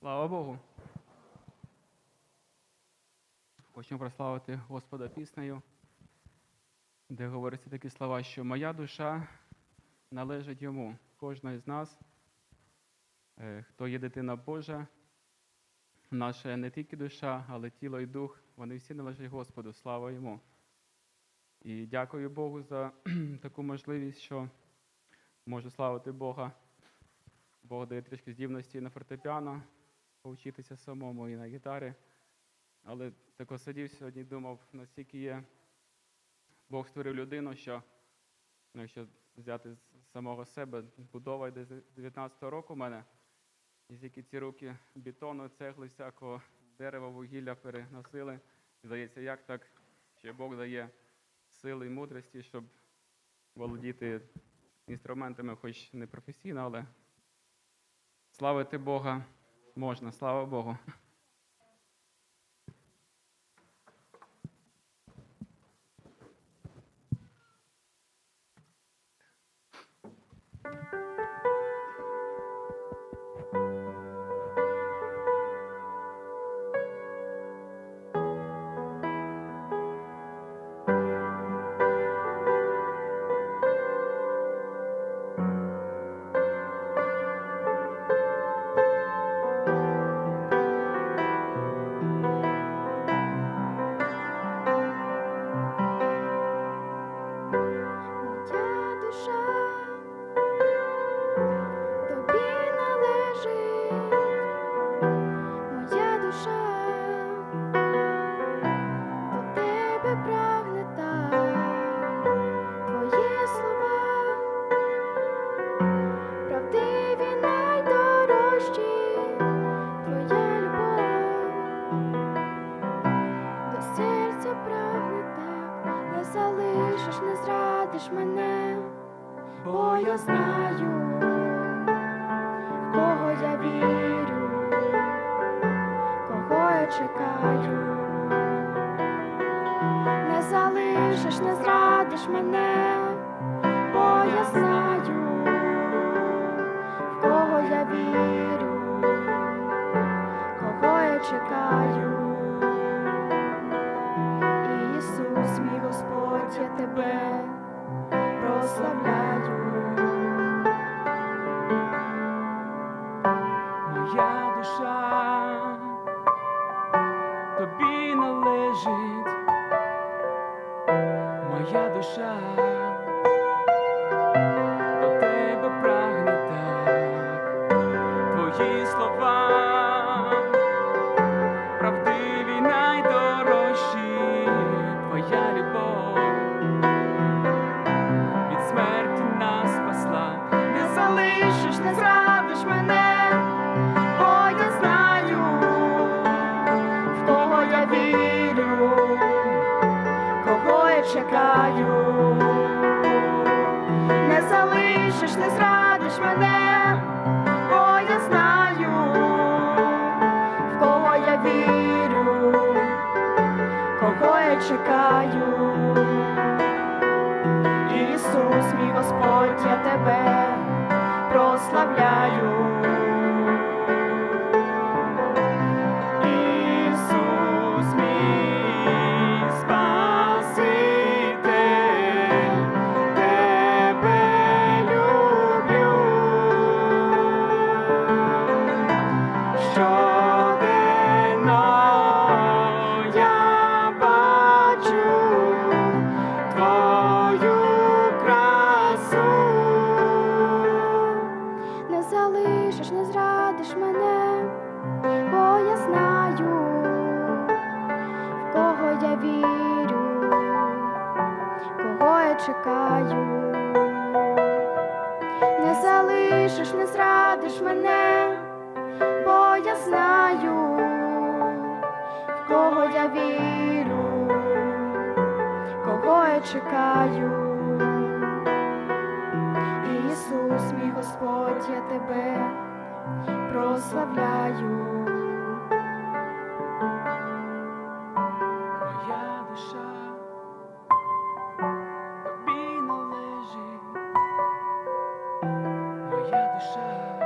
Слава Богу. Хочемо прославити Господа піснею, де говориться такі слова, що моя душа належить йому, кожної з нас, е, хто є дитина Божа, наша не тільки душа, але тіло і дух, вони всі належать Господу, слава йому. І дякую Богу за таку можливість, що можу славити Бога. Бог дає трішки здібності на фортепіано, повчитися самому і на гітарі. Але тако сидів сьогодні думав, наскільки є Бог створив людину, що ну, якщо взяти з самого себе, будова йде з 19-го року в мене, і скільки ці руки бетону, цегли, всякого дерева, вугілля переносили. Здається, як так, що Бог дає сили і мудрості, щоб володіти інструментами, хоч не професійно, але славити Бога можна, слава Богу. Залишиш, не зрадиш мене, бо я знаю, в кого я вірю, кого я чекаю, не залишиш, не зрадиш мене, бо я знаю, в кого я вірю, кого я чекаю. Тебе прославляю. Моя душа тобі належить, моя душа до тебе прагне так, твої слова, чекаю. Не залишиш, не зрадиш мене, чекаю. Не залишиш, не зрадиш мене, бо я знаю, в кого я вірю, кого я чекаю. Ісус, мій Господь, я тебе прославляю. wish I